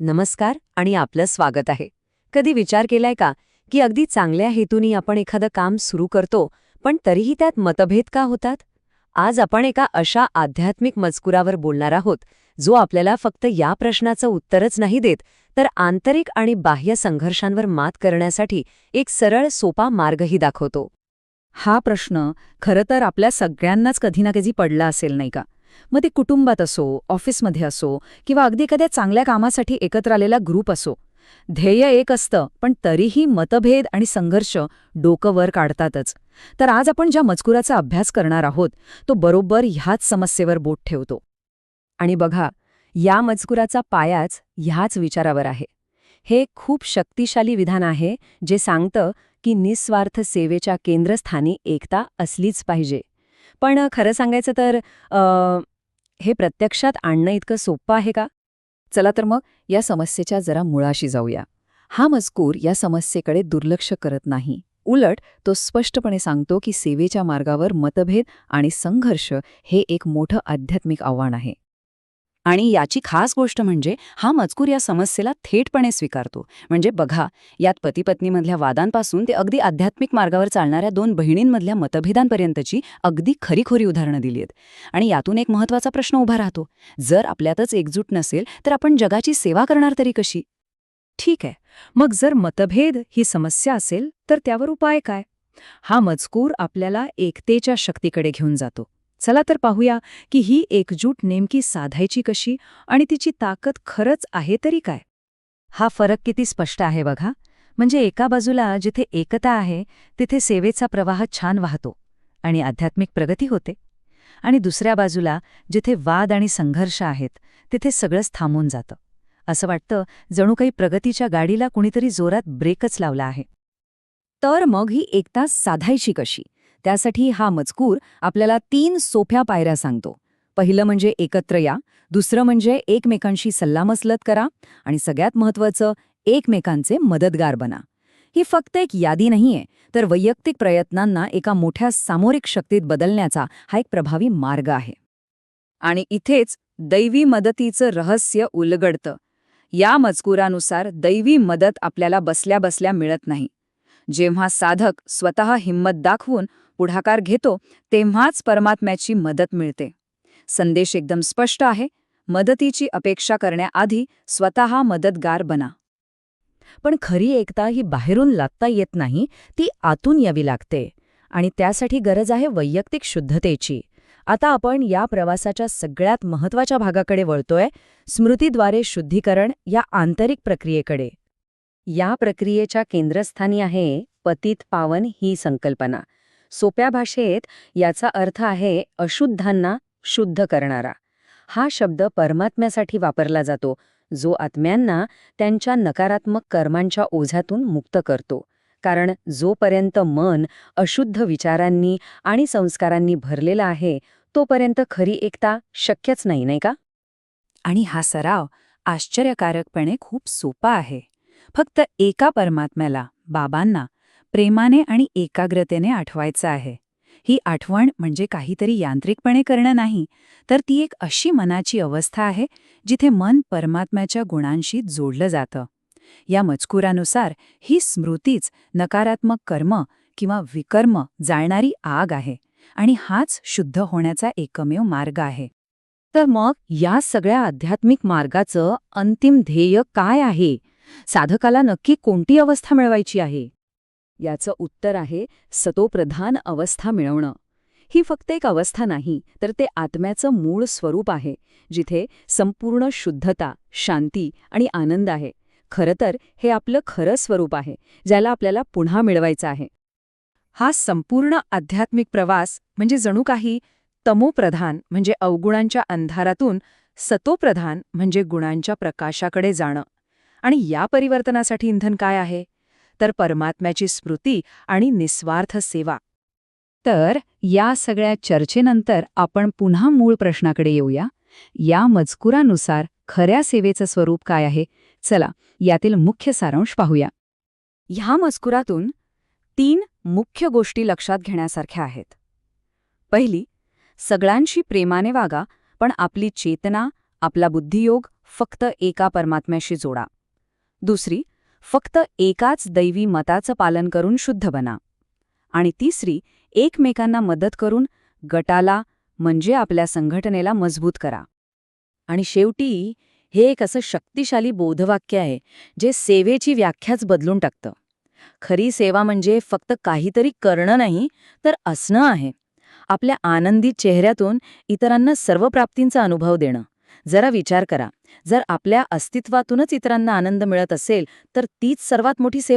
नमस्कार आणि आपलं स्वागत आहे. कधी विचार केलाय का की अगदी चांगल्या हेतूनी आपण एखादं काम सुरू करतो पण तरीही त्यात मतभेद का होतात? आज आपण एका अशा आध्यात्मिक मजकुरावर बोलणार आहोत जो आपल्याला फक्त या प्रश्नाचं उत्तरच नाही देत तर आंतरिक आणि बाह्य संघर्षांवर मात करण्यासाठी एक सरळ सोपा मार्गही दाखवतो. हा प्रश्न खरं तर आपल्या सगळ्यांनाच कधी ना कधी पडला असेल नाही का? मग ते कुटुंबात असो ऑफिसमध्ये असो किंवा अगदी एखाद्या चांगल्या कामासाठी एकत्र आलेला ग्रुप असो. ध्येय एक असतं पण तरीही मतभेद आणि संघर्ष डोकं वर काढतातच. तर आज आपण ज्या मजकुराचा अभ्यास करणार आहोत तो बरोबर ह्याच समस्येवर बोट ठेवतो. आणि बघा या मजकुराचा पायाच ह्याच विचारावर आहे. हे खूप शक्तिशाली विधान आहे जे सांगतं की निस्वार्थ सेवेच्या केंद्रस्थानी एकता असलीच पाहिजे. पण खरं सांगायचं तर हे प्रत्यक्षात आणणं इतकं सोपं आहे का? चला तर मग या समस्येच्या जरा मुळाशी जाऊया. हा मजकूर या समस्येकडे दुर्लक्ष करत नाही. उलट तो स्पष्टपणे सांगतो की सेवेच्या मार्गावर मतभेद आणि संघर्ष हे एक मोठं आध्यात्मिक आव्हान आहे. आणि याची खास गोष्ट म्हणजे हा मजकूर या समस्येला थेटपणे स्वीकारतो. म्हणजे बघा यात पतीपत्नीमधल्या वादांपासून ते अगदी आध्यात्मिक मार्गावर चालणाऱ्या दोन बहिणींमधल्या मतभेदांपर्यंतची अगदी खरीखोरी उदाहरणं दिली आहेत आणि यातून एक महत्त्वाचा प्रश्न उभा राहतो. जर आपल्यातच एकजूट नसेल तर आपण जगाची सेवा करणार तरी कशी? ठीक आहे. मग जर मतभेद ही समस्या असेल तर त्यावर उपाय काय? हा मजकूर आपल्याला एकतेच्या शक्तीकडे घेऊन जातो. चला तर पाहूया की ही एकजूट नेमकी साधायची कशी आणि तिची ताकद खरंच आहे तरी काय. हा फरक किती स्पष्ट आहे बघा. म्हणजे एका बाजूला जिथे एकता आहे तिथे सेवेचा प्रवाह छान वाहतो आणि आध्यात्मिक प्रगती होते. आणि दुसऱ्या बाजूला जिथे वाद आणि संघर्ष आहेत तिथे सगळंच थांबून जातं. असं वाटतं जणू काही प्रगतीच्या गाडीला कुणीतरी जोरात ब्रेकच लावला आहे. तर मग ही एकता साधायची कशी? त्यासाठी हा मजकूर आपल्याला तीन सोप्या पायऱ्या सांगतो. पहिलं म्हणजे एकत्र या दुसरं म्हणजे एकमेकांशी सल्लामसलत करा आणि सगळ्यात महत्त्वाचं एकमेकांचे मदतगार बना. ही फक्त एक यादी नाहीये तर वैयक्तिक प्रयत्नांना एका मोठ्या सामोरिक शक्तीत बदलण्याचा हा एक प्रभावी मार्ग आहे. आणि इथेच दैवी मदतीचं रहस्य उलगडतं. या मजकुरानुसार दैवी मदत आपल्याला बसल्या बसल्या मिळत नाही. जेव्हा साधक स्वतः हिंमत दाखवून पुढाकार घेतो तेव्हाच परमात्म्याची मदत मिळते. संदेश एकदम स्पष्ट आहे मदतीची अपेक्षा करण्याआधी स्वतः मदतगार बना. पण खरी एकता ही बाहेरून लादता येत नाही ती आतून यावी लागते. आणि त्यासाठी गरज आहे वैयक्तिक शुद्धतेची. आता आपण या प्रवासाच्या सगळ्यात महत्त्वाच्या भागाकडे वळतोय स्मृतीद्वारे शुद्धीकरण या आंतरिक प्रक्रियेकडे. या प्रक्रियेच्या केंद्रस्थानी आहे पतित पावन ही संकल्पना. सोप्या भाषेत याचा अर्थ आहे अशुद्धांना शुद्ध करणारा. हा शब्द परमात्म्यासाठी वापरला जातो जो आत्म्यांना त्यांच्या नकारात्मक कर्मांच्या ओझ्यातून मुक्त करतो. कारण जोपर्यंत मन अशुद्ध विचारांनी आणि संस्कारांनी भरलेलं आहे तोपर्यंत खरी एकता शक्यच नाही नाही का? आणि हा सराव आश्चर्यकारकपणे खूप सोपा आहे. फक्त एका परमात्म्याला बाबांना प्रेमाने आणि एकाग्रतेने आठवायचं आहे. ही आठवण म्हणजे काहीतरी यांत्रिकपणे करणं नाही तर ती एक अशी मनाची अवस्था आहे जिथे मन परमात्म्याच्या गुणांशी जोडलं जातं. या मजकुरानुसार ही स्मृतीच नकारात्मक कर्म किंवा विकर्म जाळणारी आग आहे आणि हाच शुद्ध होण्याचा एकमेव मार्ग आहे. तर मग या सगळ्या आध्यात्मिक मार्गाचं अंतिम ध्येय काय आहे? साधकाला नक्की कोणती अवस्था मिळवायची आहे? याचं उत्तर आहे सतोप्रधान अवस्था मिळवणं. ही फक्त एक अवस्था नाही तर ते आत्म्याचं मूळ स्वरूप आहे जिथे संपूर्ण शुद्धता शांती आणि आनंद आहे. खरं तर हे आपलं खरं स्वरूप आहे ज्याला आपल्याला पुन्हा मिळवायचं आहे. हा संपूर्ण आध्यात्मिक प्रवास म्हणजे जणू काही तमोप्रधान म्हणजे अवगुणांच्या अंधारातून सतोप्रधान म्हणजे गुणांच्या प्रकाशाकडे जाणं. आणि या परिवर्तनासाठी इंधन काय आहे? तर परमात्म्याची स्मृती आणि निस्वार्थ सेवा. तर या सगळ्या चर्चेनंतर आपण पुन्हा मूळ प्रश्नाकडे येऊया. या मजकुरानुसार खऱ्या सेवेचं स्वरूप काय आहे? चला यातील मुख्य सारांश पाहूया. ह्या मजकुरातून तीन मुख्य गोष्टी लक्षात घेण्यासारख्या आहेत. पहिली सगळ्यांशी प्रेमाने वागा पण आपली चेतना आपला बुद्धियोग फक्त एका परमात्म्याशी जोडा. दुसरी फक्त एकाच दैवी मताचं पालन करून शुद्ध बना. आणि तिसरी एकमेकांना मदत करून गटाला म्हणजे आपल्या संघटनेला मजबूत करा. आणि शेवटी हे एक असं शक्तिशाली बोधवाक्य आहे जे सेवेची व्याख्याच बदलून टाकतं. खरी सेवा म्हणजे फक्त काहीतरी करणं नाही तर असणं आहे. आपल्या आनंदी चेहऱ्यातून इतरांना सर्व प्राप्तींचा अनुभव देणं. जरा विचार करा. जर आपल्या अस्तित्वातूनच इतरांना आनंद मिळत असेल तर तीच सर्वात मोठी सेवा